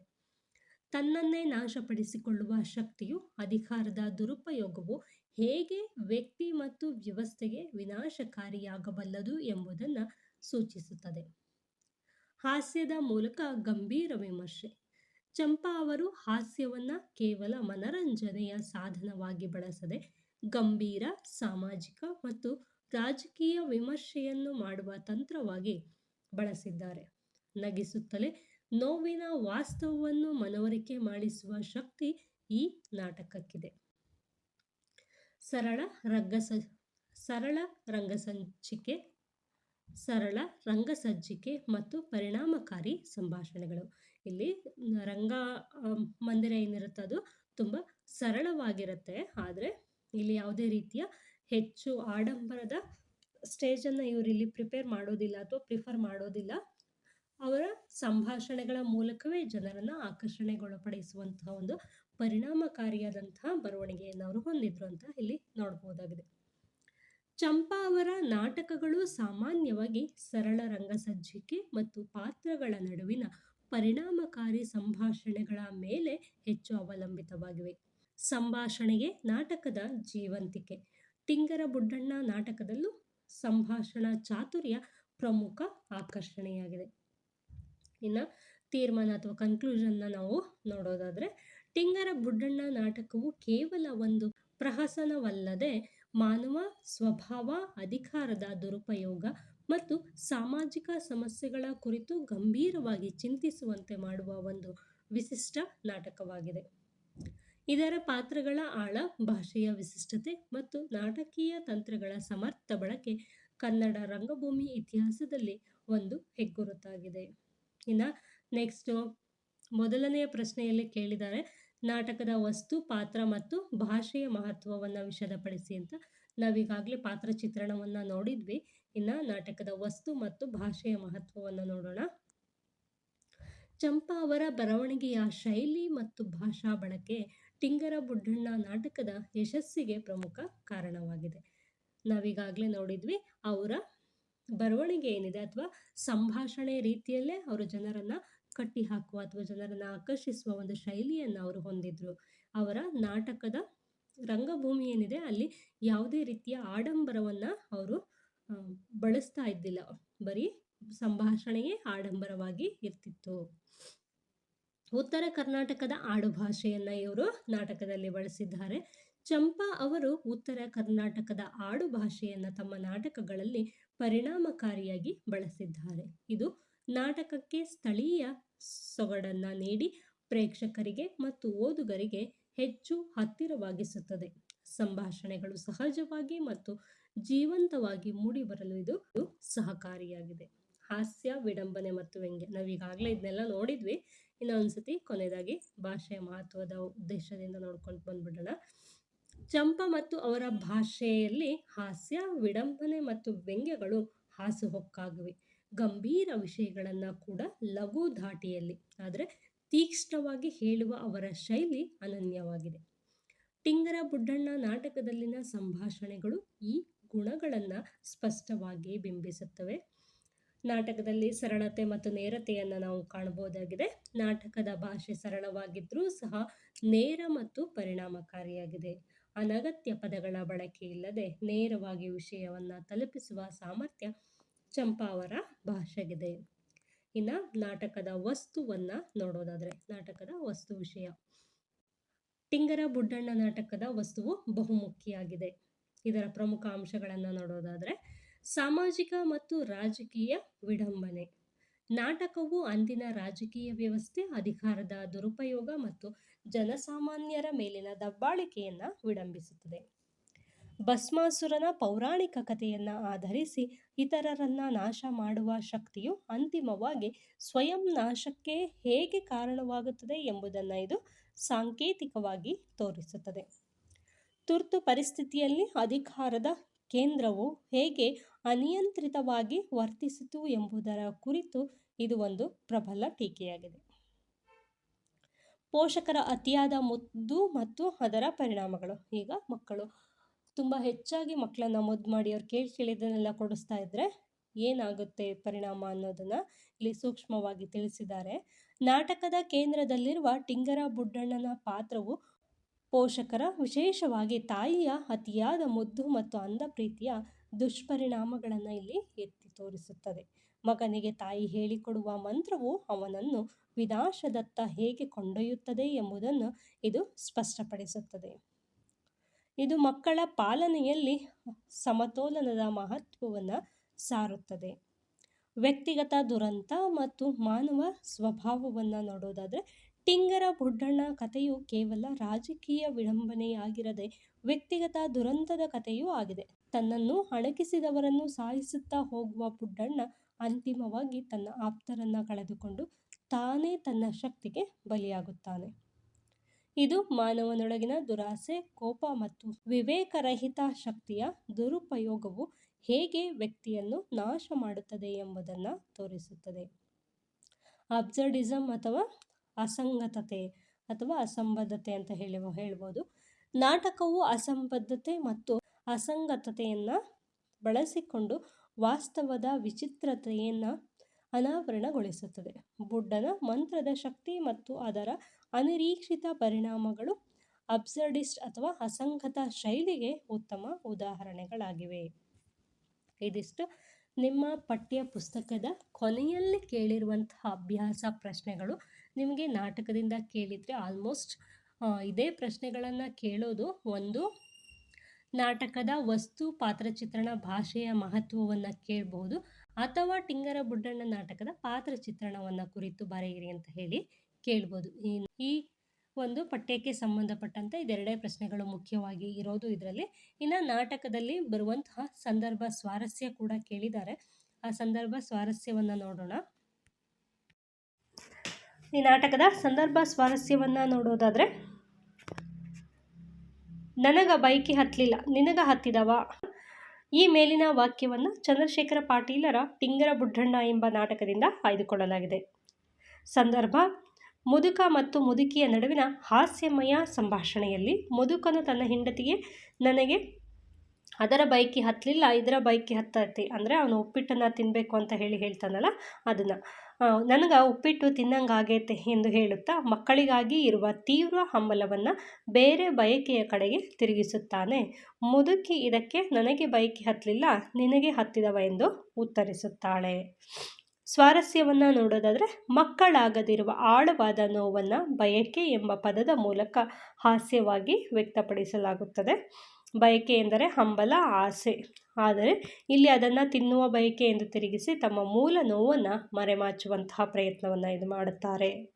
ತನ್ನನ್ನೇ ನಾಶಪಡಿಸಿಕೊಳ್ಳುವ ಶಕ್ತಿಯು ಅಧಿಕಾರದ ದುರುಪಯೋಗವು ಹೇಗೆ ವ್ಯಕ್ತಿ ಮತ್ತು ವ್ಯವಸ್ಥೆಗೆ ವಿನಾಶಕಾರಿಯಾಗಬಲ್ಲದು ಎಂಬುದನ್ನು ಸೂಚಿಸುತ್ತದೆ. ಹಾಸ್ಯದ ಮೂಲಕ ಗಂಭೀರ ವಿಮರ್ಶೆ. ಚಂಪಾ ಅವರು ಹಾಸ್ಯವನ್ನು ಕೇವಲ ಮನರಂಜನೆಯ ಸಾಧನವಾಗಿ ಬಳಸದೆ ಗಂಭೀರ, ಸಾಮಾಜಿಕ ಮತ್ತು ರಾಜಕೀಯ ವಿಮರ್ಶೆಯನ್ನು ಮಾಡುವ ತಂತ್ರವಾಗಿ ಬಳಸಿದ್ದಾರೆ. ನಗಿಸುತ್ತಲೇ ನೋವಿನ ವಾಸ್ತವವನ್ನು ಮನವರಿಕೆ ಮಾಡಿಸುವ ಶಕ್ತಿ ಈ ನಾಟಕಕ್ಕಿದೆ. ಸರಳ ರಂಗಸ, ಸರಳ ರಂಗಸಂಚಿಕೆ, ಸರಳ ರಂಗಸಜ್ಜಿಕೆ ಮತ್ತು ಪರಿಣಾಮಕಾರಿ ಸಂಭಾಷಣೆಗಳು. ಇಲ್ಲಿ ರಂಗ ಮಂದಿರ ಏನಿರುತ್ತೆ ಅದು ತುಂಬ ಸರಳವಾಗಿರುತ್ತೆ. ಆದರೆ ಇಲ್ಲಿ ಯಾವುದೇ ರೀತಿಯ ಹೆಚ್ಚು ಆಡಂಬರದ ಸ್ಟೇಜನ್ನು ಇಲ್ಲಿ ಪ್ರಿಪೇರ್ ಮಾಡೋದಿಲ್ಲ ಅಥವಾ ಪ್ರಿಫರ್ ಮಾಡೋದಿಲ್ಲ. ಅವರ ಸಂಭಾಷಣೆಗಳ ಮೂಲಕವೇ ಜನರನ್ನು ಆಕರ್ಷಣೆಗೊಳಪಡಿಸುವಂತಹ ಒಂದು ಪರಿಣಾಮಕಾರಿಯಾದಂತಹ ಬರವಣಿಗೆಯನ್ನು ಅವರು ಹೊಂದಿದ್ರು ಅಂತ ಇಲ್ಲಿ ನೋಡಬಹುದಾಗಿದೆ ಚಂಪಾ ಅವರ ನಾಟಕಗಳು ಸಾಮಾನ್ಯವಾಗಿ ಸರಳ ರಂಗಸಜ್ಜಿಕೆ ಮತ್ತು ಪಾತ್ರಗಳ ನಡುವಿನ ಪರಿಣಾಮಕಾರಿ ಸಂಭಾಷಣೆಗಳ ಮೇಲೆ ಹೆಚ್ಚು ಅವಲಂಬಿತವಾಗಿವೆ. ಸಂಭಾಷಣೆಗೆ ನಾಟಕದ ಜೀವಂತಿಕೆ ಟಿಂಗರ ಬುಡ್ಡಣ್ಣ ನಾಟಕದಲ್ಲೂ ಸಂಭಾಷಣಾ ಚಾತುರ್ಯ ಪ್ರಮುಖ ಆಕರ್ಷಣೆಯಾಗಿದೆ. ಇನ್ನು ತೀರ್ಮಾನ ಅಥವಾ ಕನ್ಕ್ಲೂಷನ್ನ ನಾವು ನೋಡೋದಾದರೆ ಟಿಂಗರ ಬುಡ್ಡಣ್ಣ ನಾಟಕವು ಕೇವಲ ಒಂದು ಪ್ರಹಸನವಲ್ಲದೆ ಮಾನವ ಸ್ವಭಾವ, ಅಧಿಕಾರದ ದುರುಪಯೋಗ ಮತ್ತು ಸಾಮಾಜಿಕ ಸಮಸ್ಯೆಗಳ ಕುರಿತು ಗಂಭೀರವಾಗಿ ಚಿಂತಿಸುವಂತೆ ಮಾಡುವ ಒಂದು ವಿಶಿಷ್ಟ ನಾಟಕವಾಗಿದೆ. ಇದರ ಪಾತ್ರಗಳ ಆಳ, ಭಾಷೆಯ ವಿಶಿಷ್ಟತೆ ಮತ್ತು ನಾಟಕೀಯ ತಂತ್ರಗಳ ಸಮರ್ಥ ಬಳಕೆ ಕನ್ನಡ ರಂಗಭೂಮಿ ಇತಿಹಾಸದಲ್ಲಿ ಒಂದು ಹೆಗ್ಗುರುತಾಗಿದೆ. ಇನ್ನು ನೆಕ್ಸ್ಟು ಮೊದಲನೆಯ ಪ್ರಶ್ನೆಯಲ್ಲಿ ಕೇಳಿದ್ದಾರೆ, ನಾಟಕದ ವಸ್ತು, ಪಾತ್ರ ಮತ್ತು ಭಾಷೆಯ ಮಹತ್ವವನ್ನು ವಿಷದಪಡಿಸಿ ಅಂತ. ನಾವೀಗಾಗಲೇ ಪಾತ್ರ ಚಿತ್ರಣವನ್ನು ನೋಡಿದ್ವಿ. ಇನ್ನು ನಾಟಕದ ವಸ್ತು ಮತ್ತು ಭಾಷೆಯ ಮಹತ್ವವನ್ನು ನೋಡೋಣ. ಚಂಪಾ ಅವರ ಬರವಣಿಗೆಯ ಶೈಲಿ ಮತ್ತು ಭಾಷಾ ಬಳಕೆ ಟಿಂಗರ ಬುಡ್ಡಣ್ಣ ನಾಟಕದ ಯಶಸ್ಸಿಗೆ ಪ್ರಮುಖ ಕಾರಣವಾಗಿದೆ. ನಾವೀಗಾಗಲೇ ನೋಡಿದ್ವಿ, ಅವರ ಬರವಣಿಗೆ ಏನಿದೆ ಅಥವಾ ಸಂಭಾಷಣೆ ರೀತಿಯಲ್ಲೇ ಅವರು ಜನರನ್ನು ಕಟ್ಟಿ ಹಾಕುವ ಅಥವಾ ಜನರನ್ನು ಆಕರ್ಷಿಸುವ ಒಂದು ಶೈಲಿಯನ್ನು ಅವರು ಹೊಂದಿದ್ರು. ಅವರ ನಾಟಕದ ರಂಗಭೂಮಿ ಏನಿದೆ, ಅಲ್ಲಿ ಯಾವುದೇ ರೀತಿಯ ಆಡಂಬರವನ್ನು ಅವರು ಬಳಸ್ತಾ ಇದ್ದಿಲ್ಲ. ಬರೀ ಸಂಭಾಷಣೆಯೇ ಆಡಂಬರವಾಗಿ ಇರ್ತಿತ್ತು. ಉತ್ತರ ಕರ್ನಾಟಕದ ಆಡುಭಾಷೆಯನ್ನು ಇವರು ನಾಟಕದಲ್ಲಿ ಬಳಸಿದ್ದಾರೆ. ಚಂಪಾ ಅವರು ಉತ್ತರ ಕರ್ನಾಟಕದ ಆಡು ಭಾಷೆಯನ್ನು ತಮ್ಮ ನಾಟಕಗಳಲ್ಲಿ ಪರಿಣಾಮಕಾರಿಯಾಗಿ ಬಳಸಿದ್ದಾರೆ. ಇದು ನಾಟಕಕ್ಕೆ ಸ್ಥಳೀಯ ಸೊಗಡನ್ನು ನೀಡಿ ಪ್ರೇಕ್ಷಕರಿಗೆ ಮತ್ತು ಓದುಗರಿಗೆ ಹೆಚ್ಚು ಹತ್ತಿರವಾಗಿಸುತ್ತದೆ. ಸಂಭಾಷಣೆಗಳು ಸಹಜವಾಗಿ ಮತ್ತು ಜೀವಂತವಾಗಿ ಮೂಡಿಬರಲು ಇದು ಸಹಕಾರಿಯಾಗಿದೆ. ಹಾಸ್ಯ, ವಿಡಂಬನೆ ಮತ್ತು ವ್ಯಂಗ್ಯ. ನಾವೀಗಾಗಲೇ ಇದನ್ನೆಲ್ಲ ನೋಡಿದ್ವಿ. ಇನ್ನೊಂದ್ಸತಿ ಕೊನೆಯದಾಗಿ ಭಾಷೆಯ ಮಹತ್ವದ ಉದ್ದೇಶದಿಂದ ನೋಡ್ಕೊಂಡು ಬಂದ್ಬಿಡೋಣ. ಚಂಪ ಮತ್ತು ಅವರ ಭಾಷೆಯಲ್ಲಿ ಹಾಸ್ಯ, ವಿಡಂಬನೆ ಮತ್ತು ವ್ಯಂಗ್ಯಗಳು ಹಾಸುಹೊಕ್ಕಾಗಿವೆ ಗಂಭೀರ ವಿಷಯಗಳನ್ನು ಕೂಡ ಲಘು ಧಾಟಿಯಲ್ಲಿ, ಆದರೆ ತೀಕ್ಷ್ಣವಾಗಿ ಹೇಳುವ ಅವರ ಶೈಲಿ ಅನನ್ಯವಾಗಿದೆ. ಟಿಂಗರ ಬುಡ್ಡಣ್ಣ ನಾಟಕದಲ್ಲಿನ ಸಂಭಾಷಣೆಗಳು ಈ ಗುಣಗಳನ್ನು ಸ್ಪಷ್ಟವಾಗಿ ಬಿಂಬಿಸುತ್ತವೆ. ನಾಟಕದಲ್ಲಿ ಸರಳತೆ ಮತ್ತು ನೇರತೆಯನ್ನು ನಾವು ಕಾಣಬಹುದಾಗಿದೆ. ನಾಟಕದ ಭಾಷೆ ಸರಳವಾಗಿದ್ದರೂ ಸಹ ನೇರ ಮತ್ತು ಪರಿಣಾಮಕಾರಿಯಾಗಿದೆ. ಅನಗತ್ಯ ಪದಗಳ ಬಳಕೆ ಇಲ್ಲದೆ ನೇರವಾಗಿ ವಿಷಯವನ್ನು ತಲುಪಿಸುವ ಸಾಮರ್ಥ್ಯ ಚಂಪಾ ಅವರ ಭಾಷೆಗಿದೆ. ಇನ್ನು ನಾಟಕದ ವಸ್ತುವನ್ನು ನೋಡೋದಾದರೆ ನಾಟಕದ ವಸ್ತು ವಿಷಯ. ಟಿಂಗರ ಬುಡ್ಡಣ್ಣ ನಾಟಕದ ವಸ್ತುವು ಬಹುಮುಖಿಯಾಗಿದೆ. ಇದರ ಪ್ರಮುಖ ಅಂಶಗಳನ್ನು ನೋಡೋದಾದರೆ ಸಾಮಾಜಿಕ ಮತ್ತು ರಾಜಕೀಯ ವಿಡಂಬನೆ. ನಾಟಕವು ಅಂದಿನ ರಾಜಕೀಯ ವ್ಯವಸ್ಥೆ, ಅಧಿಕಾರದ ದುರುಪಯೋಗ ಮತ್ತು ಜನಸಾಮಾನ್ಯರ ಮೇಲಿನ ದಬ್ಬಾಳಿಕೆಯನ್ನು ವಿಡಂಬಿಸುತ್ತದೆ. ಭಸ್ಮಾಸುರನ ಪೌರಾಣಿಕ ಕಥೆಯನ್ನು ಆಧರಿಸಿ ಇತರರನ್ನ ನಾಶ ಮಾಡುವ ಶಕ್ತಿಯು ಅಂತಿಮವಾಗಿ ಸ್ವಯಂ ನಾಶಕ್ಕೆ ಹೇಗೆ ಕಾರಣವಾಗುತ್ತದೆ ಎಂಬುದನ್ನು ಇದು ಸಾಂಕೇತಿಕವಾಗಿ ತೋರಿಸುತ್ತದೆ. ತುರ್ತು ಪರಿಸ್ಥಿತಿಯಲ್ಲಿ ಅಧಿಕಾರದ ಕೇಂದ್ರವು ಹೇಗೆ ಅನಿಯಂತ್ರಿತವಾಗಿ ವರ್ತಿಸಿತು ಎಂಬುದರ ಕುರಿತು ಇದು ಒಂದು ಪ್ರಬಲ ಟೀಕೆಯಾಗಿದೆ. ಪೋಷಕರ ಅತಿಯಾದ ಮುದ್ದು ಮತ್ತು ಅದರ ಪರಿಣಾಮಗಳು. ಈಗ ಮಕ್ಕಳು ತುಂಬ ಹೆಚ್ಚಾಗಿ ಮಕ್ಕಳನ್ನು ಮುದ್ದು ಮಾಡಿ ಅವ್ರು ಕೇಳಿ ಕೇಳಿದ್ದನ್ನೆಲ್ಲ ಕೊಡಿಸ್ತಾ ಇದ್ದರೆ ಏನಾಗುತ್ತೆ ಪರಿಣಾಮ ಅನ್ನೋದನ್ನು ಇಲ್ಲಿ ಸೂಕ್ಷ್ಮವಾಗಿ ತಿಳಿಸಿದ್ದಾರೆ. ನಾಟಕದ ಕೇಂದ್ರದಲ್ಲಿರುವ ಟಿಂಗರ ಬುಡ್ಡಣ್ಣನ ಪಾತ್ರವು ಪೋಷಕರ ವಿಶೇಷವಾಗಿ ತಾಯಿಯ ಅತಿಯಾದ ಮುದ್ದು ಮತ್ತು ಅಂದ ಪ್ರೀತಿಯ ದುಷ್ಪರಿಣಾಮಗಳನ್ನು ಇಲ್ಲಿ ಎತ್ತಿ ತೋರಿಸುತ್ತದೆ. ಮಗನಿಗೆ ತಾಯಿ ಹೇಳಿಕೊಡುವ ಮಂತ್ರವು ಅವನನ್ನು ವಿನಾಶದತ್ತ ಹೇಗೆ ಕೊಂಡೊಯ್ಯುತ್ತದೆ ಎಂಬುದನ್ನು ಇದು ಸ್ಪಷ್ಟಪಡಿಸುತ್ತದೆ. ಇದು ಮಕ್ಕಳ ಪಾಲನೆಯಲ್ಲಿ ಸಮತೋಲನದ ಮಹತ್ವವನ್ನು ಸಾರುತ್ತದೆ. ವ್ಯಕ್ತಿಗತ ದುರಂತ ಮತ್ತು ಮಾನವ ಸ್ವಭಾವವನ್ನು ನೋಡೋದಾದರೆ ಟಿಂಗರ ಬುಡ್ಡಣ್ಣ ಕಥೆಯು ಕೇವಲ ರಾಜಕೀಯ ವಿಡಂಬನೆಯಾಗಿರದೆ ವ್ಯಕ್ತಿಗತ ದುರಂತದ ಕಥೆಯೂ ಆಗಿದೆ. ತನ್ನನ್ನು ಅಣಕಿಸಿದವರನ್ನು ಸಾಯಿಸುತ್ತಾ ಹೋಗುವ ಪುಡ್ಡಣ್ಣ ಅಂತಿಮವಾಗಿ ತನ್ನ ಆಪ್ತರನ್ನ ಕಳೆದುಕೊಂಡು ತಾನೇ ತನ್ನ ಶಕ್ತಿಗೆ ಬಲಿಯಾಗುತ್ತಾನೆ. ಇದು ಮಾನವನೊಳಗಿನ ದುರಾಸೆ, ಕೋಪ ಮತ್ತು ವಿವೇಕರಹಿತ ಶಕ್ತಿಯ ದುರುಪಯೋಗವು ಹೇಗೆ ವ್ಯಕ್ತಿಯನ್ನು ನಾಶ ಮಾಡುತ್ತದೆ ಎಂಬುದನ್ನು ತೋರಿಸುತ್ತದೆ. ಅಬ್ಸರ್ಡಿಸಮ್ ಅಥವಾ ಅಸಂಗತತೆ ಅಥವಾ ಅಸಂಬದ್ಧತೆ ಅಂತ ಹೇಳುವ ಹೇಳ್ಬೋದು. ನಾಟಕವು ಅಸಂಬದ್ಧತೆ ಮತ್ತು ಅಸಂಗತತೆಯನ್ನು ಬಳಸಿಕೊಂಡು ವಾಸ್ತವದ ವಿಚಿತ್ರತೆಯನ್ನು ಅನಾವರಣಗೊಳಿಸುತ್ತದೆ. ಬುಡ್ಡನ ಮಂತ್ರದ ಶಕ್ತಿ ಮತ್ತು ಅದರ ಅನಿರೀಕ್ಷಿತ ಪರಿಣಾಮಗಳು ಅಬ್ಸರ್ಡಿಸ್ಟ್ ಅಥವಾ ಅಸಂಗತ ಶೈಲಿಗೆ ಉತ್ತಮ ಉದಾಹರಣೆಗಳಾಗಿವೆ. ಇದಿಷ್ಟು ನಿಮ್ಮ ಪಠ್ಯ ಪುಸ್ತಕದ ಕೊನೆಯಲ್ಲಿ ಕೇಳಿರುವಂತಹ ಅಭ್ಯಾಸ ಪ್ರಶ್ನೆಗಳು. ನಿಮಗೆ ನಾಟಕದಿಂದ ಕೇಳಿದರೆ ಆಲ್ಮೋಸ್ಟ್ ಇದೇ ಪ್ರಶ್ನೆಗಳನ್ನು ಕೇಳೋದು ಒಂದು ನಾಟಕದ ವಸ್ತು ಪಾತ್ರಚಿತ್ರಣ ಭಾಷೆಯ ಮಹತ್ವವನ್ನು ಕೇಳಬಹುದು ಅಥವಾ ಟಿಂಗರ ಬುಡ್ಡಣ್ಣ ನಾಟಕದ ಪಾತ್ರ ಚಿತ್ರಣವನ್ನು ಕುರಿತು ಬರೆಯಿರಿ ಅಂತ ಹೇಳಿ ಕೇಳ್ಬೋದು. ಈ ಒಂದು ಪಠ್ಯಕ್ಕೆ ಸಂಬಂಧಪಟ್ಟಂತೆ ಇದೆರಡೇ ಪ್ರಶ್ನೆಗಳು ಮುಖ್ಯವಾಗಿ ಇರೋದು ಇದರಲ್ಲಿ. ಇನ್ನು ನಾಟಕದಲ್ಲಿ ಬರುವಂತಹ ಸಂದರ್ಭ ಸ್ವಾರಸ್ಯ ಕೂಡ ಕೇಳಿದ್ದಾರೆ. ಆ ಸಂದರ್ಭ ಸ್ವಾರಸ್ಯವನ್ನು ನೋಡೋಣ. ಈ ನಾಟಕದ ಸಂದರ್ಭ ಸ್ವಾರಸ್ಯವನ್ನು ನೋಡೋದಾದರೆ ನನಗ ಬೈಕಿ ಹತ್ತಲಿಲ್ಲ ನಿನಗ ಹತ್ತಿದವ? ಈ ಮೇಲಿನ ವಾಕ್ಯವನ್ನು ಚಂದ್ರಶೇಖರ ಪಾಟೀಲರ ಟಿಂಗರ ಬುಡ್ಡಣ್ಣ ಎಂಬ ನಾಟಕದಿಂದ ಆಯ್ದುಕೊಳ್ಳಲಾಗಿದೆ. ಸಂದರ್ಭ, ಮುದುಕ ಮತ್ತು ಮುದುಕಿಯ ನಡುವಿನ ಹಾಸ್ಯಮಯ ಸಂಭಾಷಣೆಯಲ್ಲಿ ಮುದುಕನು ತನ್ನ ಹೆಂಡತಿಗೆ, ನನಗೆ ಅದರ ಬೈಕಿ ಹತ್ತಲಿಲ್ಲ ಇದರ ಬೈಕಿ ಹತ್ತೈತಿ ಅಂದರೆ ಅವನು ಉಪ್ಪಿಟ್ಟನ್ನು ತಿನ್ನಬೇಕು ಅಂತ ಹೇಳಿ ಹೇಳ್ತಾನಲ್ಲ, ಅದನ್ನು. ನನಗೆ ಉಪ್ಪಿಟ್ಟು ತಿನ್ನಂಗಾಗೈತೆ ಎಂದು ಹೇಳುತ್ತಾ ಮಕ್ಕಳಿಗಾಗಿ ಇರುವ ತೀವ್ರ ಹಂಬಲವನ್ನು ಬೇರೆ ಬಯಕೆಯ ಕಡೆಗೆ ತಿರುಗಿಸುತ್ತಾನೆ. ಮುದುಕಿ ಇದಕ್ಕೆ ನನಗೆ ಬಯಕೆ ಹತ್ತಲಿಲ್ಲ, ನಿನಗೆ ಹತ್ತಿದವ ಎಂದು ಉತ್ತರಿಸುತ್ತಾಳೆ. ಸ್ವಾರಸ್ಯವನ್ನು ನೋಡೋದಾದರೆ ಮಕ್ಕಳಾಗದಿರುವ ಆಳವಾದ ನೋವನ್ನು ಬಯಕೆ ಎಂಬ ಪದದ ಮೂಲಕ ಹಾಸ್ಯವಾಗಿ ವ್ಯಕ್ತಪಡಿಸಲಾಗುತ್ತದೆ. ಬಯಕೆ ಎಂದರೆ ಹಂಬಲ, ಆಸೆ. ಆದರೆ ಇಲ್ಲಿ ಅದನ್ನು ತಿನ್ನುವ ಬಯಕೆ ಎಂದು ತಿರುಗಿಸಿ ತಮ್ಮ ಮೂಲ ನೋವನ್ನು ಮರೆಮಾಚುವಂತಹ ಪ್ರಯತ್ನವನ್ನು ಇದು ಮಾಡುತ್ತಾರೆ.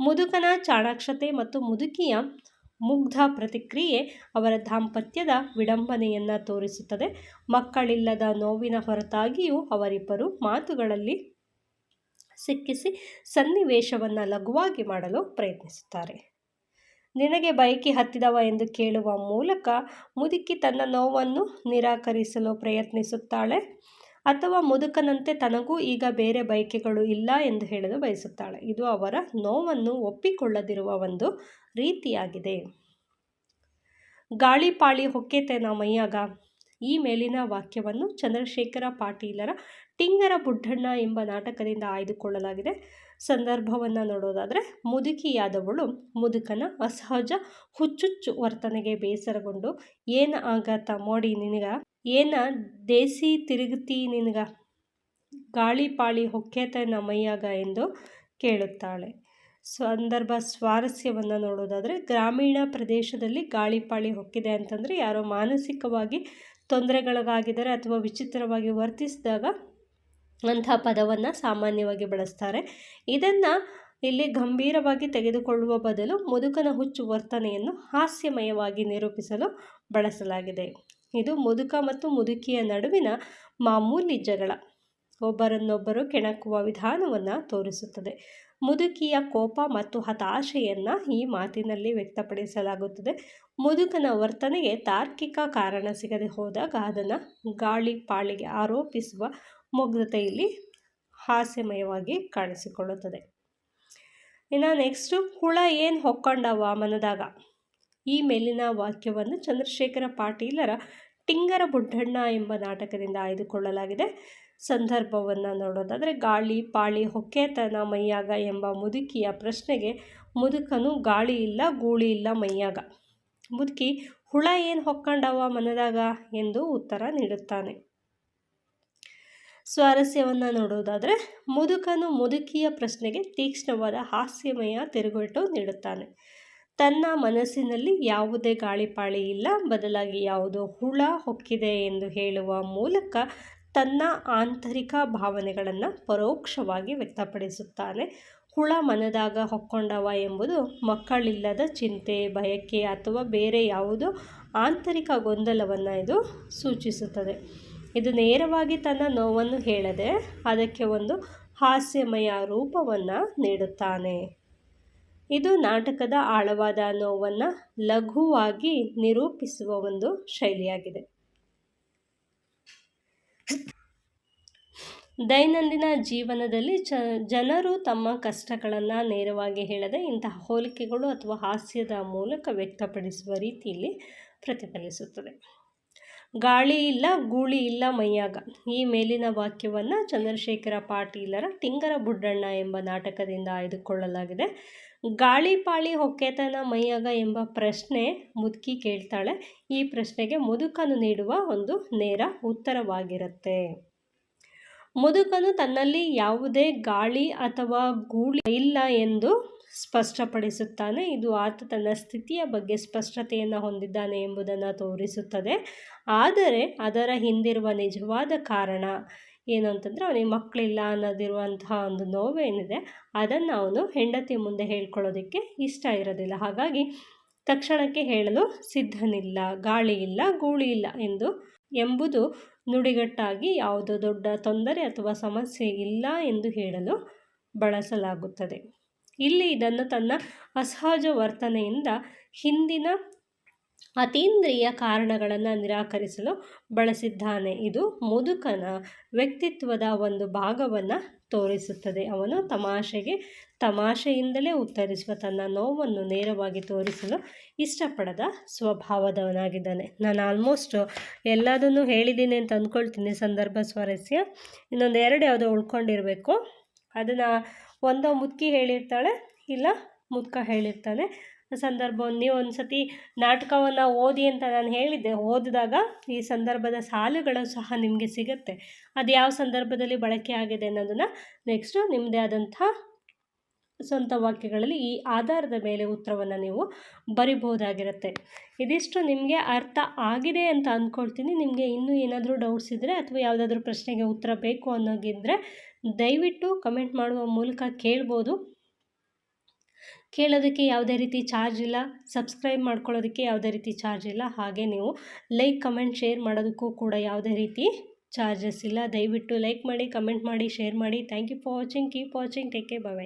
ಮುದುಕನ ಚಾಣಾಕ್ಷತೆ ಮತ್ತು ಮುದುಕಿಯ ಮುಗ್ಧ ಪ್ರತಿಕ್ರಿಯೆ ಅವರ ದಾಂಪತ್ಯದ ವಿಡಂಬನೆಯನ್ನು ತೋರಿಸುತ್ತದೆ. ಮಕ್ಕಳಿಲ್ಲದ ನೋವಿನ ಹೊರತಾಗಿಯೂ ಅವರಿಬ್ಬರು ಮಾತುಗಳಲ್ಲಿ ಸಿಕ್ಕಿಸಿ ಸನ್ನಿವೇಶವನ್ನು ಲಘುವಾಗಿ ಮಾಡಲು ಪ್ರಯತ್ನಿಸುತ್ತಾರೆ. ನಿನಗೆ ಬೈಕಿ ಹತ್ತಿದವ ಎಂದು ಕೇಳುವ ಮೂಲಕ ಮುದುಕಿ ತನ್ನ ನೋವನ್ನು ನಿರಾಕರಿಸಲು ಪ್ರಯತ್ನಿಸುತ್ತಾಳೆ. ಅಥವಾ ಮುದುಕನಂತೆ ತನಗೂ ಈಗ ಬೇರೆ ಬಯಕೆಗಳು ಇಲ್ಲ ಎಂದು ಹೇಳಲು ಬಯಸುತ್ತಾಳೆ. ಇದು ಅವರ ನೋವನ್ನು ಒಪ್ಪಿಕೊಳ್ಳದಿರುವ ಒಂದು ರೀತಿಯಾಗಿದೆ. ಗಾಳಿಪಾಳಿ ಹೊಕ್ಕೆತೇನ ಮೈಯಾಗ. ಈ ಮೇಲಿನ ವಾಕ್ಯವನ್ನು ಚಂದ್ರಶೇಖರ ಪಾಟೀಲರ ಟಿಂಗರ ಬುಡ್ಡಣ್ಣ ಎಂಬ ನಾಟಕದಿಂದ ಆಯ್ದುಕೊಳ್ಳಲಾಗಿದೆ. ಸಂದರ್ಭವನ್ನು ನೋಡೋದಾದರೆ ಮುದುಕಿಯಾದವಳು ಮುದುಕನ ಅಸಹಜ, ಹುಚ್ಚುಚ್ಚು ವರ್ತನೆಗೆ ಬೇಸರಗೊಂಡು, ಏನು ಆಗತ್ತ ಮೋಡಿ ನಿನಗ? ಏನ ದೇಸಿ ತಿರುಗತಿ ನಿನಗ? ಗಾಳಿ ಪಾಳಿ ಹೊಕ್ಕೆತ ನಮ್ಮಯ್ಯಾಗ ಎಂದು ಕೇಳುತ್ತಾಳೆ. ಸಂದರ್ಭ ಸ್ವಾರಸ್ಯವನ್ನು ನೋಡೋದಾದರೆ ಗ್ರಾಮೀಣ ಪ್ರದೇಶದಲ್ಲಿ ಗಾಳಿಪಾಳಿ ಹೊಕ್ಕಿದೆ ಅಂತಂದರೆ ಯಾರೋ ಮಾನಸಿಕವಾಗಿ ತೊಂದರೆಗಳಿಗಾಗಿದ್ದಾರೆ ಅಥವಾ ವಿಚಿತ್ರವಾಗಿ ವರ್ತಿಸಿದಾಗ ಅಂಥ ಪದವನ್ನು ಸಾಮಾನ್ಯವಾಗಿ ಬಳಸ್ತಾರೆ. ಇದನ್ನು ಇಲ್ಲಿ ಗಂಭೀರವಾಗಿ ತೆಗೆದುಕೊಳ್ಳುವ ಬದಲು ಮುದುಕನ ಹುಚ್ಚು ವರ್ತನೆಯನ್ನು ಹಾಸ್ಯಮಯವಾಗಿ ನಿರೂಪಿಸಲು ಬಳಸಲಾಗಿದೆ. ಇದು ಮುದುಕ ಮತ್ತು ಮುದುಕಿಯ ನಡುವಿನ ಮಾಮೂಲಿ ಜಗಳ ಒಬ್ಬರನ್ನೊಬ್ಬರು ಕೆಣಕುವ ವಿಧಾನವನ್ನು ತೋರಿಸುತ್ತದೆ. ಮುದುಕಿಯ ಕೋಪ ಮತ್ತು ಹತಾಶೆಯನ್ನು ಈ ಮಾತಿನಲ್ಲಿ ವ್ಯಕ್ತಪಡಿಸಲಾಗುತ್ತದೆ. ಮುದುಕನ ವರ್ತನೆಗೆ ತಾರ್ಕಿಕ ಕಾರಣ ಸಿಗದೆ ಹೋದಾಗ ಅದನ್ನು ಗಾಳಿ ಪಾಳಿಗೆ ಆರೋಪಿಸುವ ಮುಗ್ಧತೆಯಲ್ಲಿ ಹಾಸ್ಯಮಯವಾಗಿ ಕಾಣಿಸಿಕೊಳ್ಳುತ್ತದೆ. ಇನ್ನು ನೆಕ್ಸ್ಟು ಹುಳ ಏನು ಹೊಕ್ಕೊಂಡವ ಮನದಾಗ? ಈ ಮೇಲಿನ ವಾಕ್ಯವನ್ನು ಚಂದ್ರಶೇಖರ ಪಾಟೀಲರ ಟಿಂಗರ ಬುಡ್ಡಣ್ಣ ಎಂಬ ನಾಟಕದಿಂದ ಆಯ್ದುಕೊಳ್ಳಲಾಗಿದೆ. ಸಂದರ್ಭವನ್ನು ನೋಡೋದಾದರೆ, ಗಾಳಿ ಪಾಳಿ ಹೊಕ್ಕೆತನ ಮೈಯಾಗ ಎಂಬ ಮುದುಕಿಯ ಪ್ರಶ್ನೆಗೆ ಮುದುಕನು ಗಾಳಿ ಇಲ್ಲ, ಗೂಳಿ ಇಲ್ಲ ಮೈಯಾಗ. ಮುದುಕಿ, ಹುಳ ಏನು ಹೊಕ್ಕೊಂಡವ ಮನದಾಗ? ಎಂದು ಉತ್ತರ ನೀಡುತ್ತಾನೆ. ಸ್ವಾರಸ್ಯವನ್ನು ನೋಡುವುದಾದರೆ ಮುದುಕನು ಮುದುಕಿಯ ಪ್ರಶ್ನೆಗೆ ತೀಕ್ಷ್ಣವಾದ ಹಾಸ್ಯಮಯ ತಿರುಗೇಟು ನೀಡುತ್ತಾನೆ. ತನ್ನ ಮನಸ್ಸಿನಲ್ಲಿ ಯಾವುದೇ ಗಾಳಿಪಾಳಿ ಇಲ್ಲ, ಬದಲಾಗಿ ಯಾವುದೋ ಹುಳ ಹೊಕ್ಕಿದೆ ಎಂದು ಹೇಳುವ ಮೂಲಕ ತನ್ನ ಆಂತರಿಕ ಭಾವನೆಗಳನ್ನು ಪರೋಕ್ಷವಾಗಿ ವ್ಯಕ್ತಪಡಿಸುತ್ತಾನೆ. ಹುಳ ಮನದಾಗ ಹೊಕ್ಕೊಂಡವ ಎಂಬುದು ಮಕ್ಕಳಿಲ್ಲದ ಚಿಂತೆ, ಬಯಕೆ ಅಥವಾ ಬೇರೆ ಯಾವುದೋ ಆಂತರಿಕ ಗೊಂದಲವನ್ನು ಇದು ಸೂಚಿಸುತ್ತದೆ. ಇದು ನೇರವಾಗಿ ತನ್ನ ನೋವನ್ನು ಹೇಳದೆ ಅದಕ್ಕೆ ಒಂದು ಹಾಸ್ಯಮಯ ರೂಪವನ್ನು ನೀಡುತ್ತಾನೆ. ಇದು ನಾಟಕದ ಆಳವಾದ ನೋವನ್ನು ಲಘುವಾಗಿ ನಿರೂಪಿಸುವ ಒಂದು ಶೈಲಿಯಾಗಿದೆ. ದೈನಂದಿನ ಜೀವನದಲ್ಲಿ ಚ, ಜನರು ತಮ್ಮ ಕಷ್ಟಗಳನ್ನು ನೇರವಾಗಿ ಹೇಳದೆ ಇಂತಹ ಹೋಲಿಕೆಗಳು ಅಥವಾ ಹಾಸ್ಯದ ಮೂಲಕ ವ್ಯಕ್ತಪಡಿಸುವ ರೀತಿಯಲ್ಲಿ ಪ್ರತಿಫಲಿಸುತ್ತದೆ. ಗಾಳಿ ಇಲ್ಲ ಗೂಳಿ ಇಲ್ಲ ಮೈಯಾಗ. ಈ ಮೇಲಿನ ವಾಕ್ಯವನ್ನು ಚಂದ್ರಶೇಖರ ಪಾಟೀಲರ ಟಿಂಗರ ಬುಡ್ಡಣ್ಣ ಎಂಬ ನಾಟಕದಿಂದ ಆಯ್ದುಕೊಳ್ಳಲಾಗಿದೆ. ಗಾಳಿ ಪಾಳಿ ಹೊಕ್ಕೆತನ ಮೈಯಾಗ ಎಂಬ ಪ್ರಶ್ನೆ ಮುದುಕಿ ಕೇಳ್ತಾಳೆ. ಈ ಪ್ರಶ್ನೆಗೆ ಮುದುಕನು ನೀಡುವ ಒಂದು ನೇರ ಉತ್ತರವಾಗಿರುತ್ತೆ. ಮುದುಕನು ತನ್ನಲ್ಲಿ ಯಾವುದೇ ಗಾಳಿ ಅಥವಾ ಗೂಳಿ ಇಲ್ಲ ಎಂದು ಸ್ಪಷ್ಟಪಡಿಸುತ್ತಾನೆ. ಇದು ಆತ ತನ್ನ ಸ್ಥಿತಿಯ ಬಗ್ಗೆ ಸ್ಪಷ್ಟತೆಯನ್ನು ಹೊಂದಿದ್ದಾನೆ ಎಂಬುದನ್ನು ತೋರಿಸುತ್ತದೆ. ಆದರೆ ಅದರ ಹಿಂದಿರುವ ನಿಜವಾದ ಕಾರಣ ಏನು ಅಂತಂದರೆ ಅವನಿಗೆ ಮಕ್ಕಳಿಲ್ಲ ಅನ್ನೋದಿರುವಂತಹ ಒಂದು ನೋವೇನಿದೆ. ಅದನ್ನು ಅವನು ಹೆಂಡತಿ ಮುಂದೆ ಹೇಳ್ಕೊಳ್ಳೋದಕ್ಕೆ ಇಷ್ಟ ಇರೋದಿಲ್ಲ. ಹಾಗಾಗಿ ತಕ್ಷಣಕ್ಕೆ ಹೇಳಲು ಸಿದ್ಧನಿಲ್ಲ, ಗಾಳಿ ಇಲ್ಲ ಗೂಳಿ ಇಲ್ಲ ಎಂದು ಎಂಬುದು ನುಡಿಗಟ್ಟಾಗಿ ಯಾವುದೋ ದೊಡ್ಡ ತೊಂದರೆ ಅಥವಾ ಸಮಸ್ಯೆ ಇಲ್ಲ ಎಂದು ಹೇಳಲು ಬಳಸಲಾಗುತ್ತದೆ. ಇಲ್ಲಿ ಇದನ್ನು ತನ್ನ ಅಸಹಜ ವರ್ತನೆಯಿಂದ ಹಿಂದಿನ ಅತೀಂದ್ರಿಯ ಕಾರಣಗಳನ್ನು ನಿರಾಕರಿಸಲು ಬಳಸಿದ್ದಾನೆ. ಇದು ಮುದುಕನ ವ್ಯಕ್ತಿತ್ವದ ಒಂದು ಭಾಗವನ್ನು ತೋರಿಸುತ್ತದೆ. ಅವನು ತಮಾಷೆಗೆ ತಮಾಷೆಯಿಂದಲೇ ಉತ್ತರಿಸುವ ತನ್ನ ನೋವನ್ನು ನೇರವಾಗಿ ತೋರಿಸಲು ಇಷ್ಟಪಡದ ಸ್ವಭಾವದವನಾಗಿದ್ದಾನೆ. ನಾನು ಆಲ್ಮೋಸ್ಟ್ ಎಲ್ಲದನ್ನು ಹೇಳಿದ್ದೀನಿ ಅಂತ ಅಂದ್ಕೊಳ್ತೀನಿ. ಸಂದರ್ಭ, ಸ್ವಾರಸ್ಯ. ಇನ್ನೊಂದು ಎರಡು ಯಾವುದೋ ಉಳ್ಕೊಂಡಿರಬೇಕು. ಅದನ್ನು ಒಂದೋ ಮುದುಕಿ ಹೇಳಿರ್ತಾಳೆ, ಇಲ್ಲ ಮುದುಕ ಹೇಳಿರ್ತಾನೆ. ಸಂದರ್ಭವನ್ನು ನೀವು ಒಂದು ಸತಿ ನಾಟಕವನ್ನು ಓದಿ ಅಂತ ನಾನು ಹೇಳಿದ್ದೆ, ಓದಿದಾಗ ಈ ಸಂದರ್ಭದ ಸಾಲುಗಳು ಸಹ ನಿಮಗೆ ಸಿಗುತ್ತೆ. ಅದು ಯಾವ ಸಂದರ್ಭದಲ್ಲಿ ಬಳಕೆ ಆಗಿದೆ ಅನ್ನೋದನ್ನು ನೆಕ್ಸ್ಟು ನಿಮ್ಮದೇ ಆದಂಥ ಸ್ವಂತ ವಾಕ್ಯಗಳಲ್ಲಿ ಈ ಆಧಾರದ ಮೇಲೆ ಉತ್ತರವನ್ನು ನೀವು ಬರಿಬೋದಾಗಿರುತ್ತೆ ಇದಿಷ್ಟು ನಿಮಗೆ ಅರ್ಥ ಆಗಿದೆ ಅಂತ ಅಂದ್ಕೊಳ್ತೀನಿ ನಿಮಗೆ ಇನ್ನೂ ಏನಾದರೂ ಡೌಟ್ಸ್ ಇದ್ದರೆ ಅಥವಾ ಯಾವುದಾದ್ರೂ ಪ್ರಶ್ನೆಗೆ ಉತ್ತರ ಬೇಕು ಅನ್ನೋಗಿದ್ದರೆ ದಯವಿಟ್ಟು ಕಮೆಂಟ್ ಮಾಡುವ ಮೂಲಕ ಕೇಳ್ಬೋದು. ಕೇಳೋದಕ್ಕೆ ಯಾವುದೇ ರೀತಿ ಚಾರ್ಜ್ ಇಲ್ಲ, ಸಬ್ಸ್ಕ್ರೈಬ್ ಮಾಡ್ಕೊಳ್ಳೋದಕ್ಕೆ ಯಾವುದೇ ರೀತಿ ಚಾರ್ಜ್ ಇಲ್ಲ, ಹಾಗೆ ನೀವು ಲೈಕ್, ಕಮೆಂಟ್, ಶೇರ್ ಮಾಡೋದಕ್ಕೂ ಕೂಡ ಯಾವುದೇ ರೀತಿ ಚಾರ್ಜಸ್ ಇಲ್ಲ. ದಯವಿಟ್ಟು ಲೈಕ್ ಮಾಡಿ, ಕಮೆಂಟ್ ಮಾಡಿ, ಶೇರ್ ಮಾಡಿ. Thank you for watching. Keep watching. Take care. Bye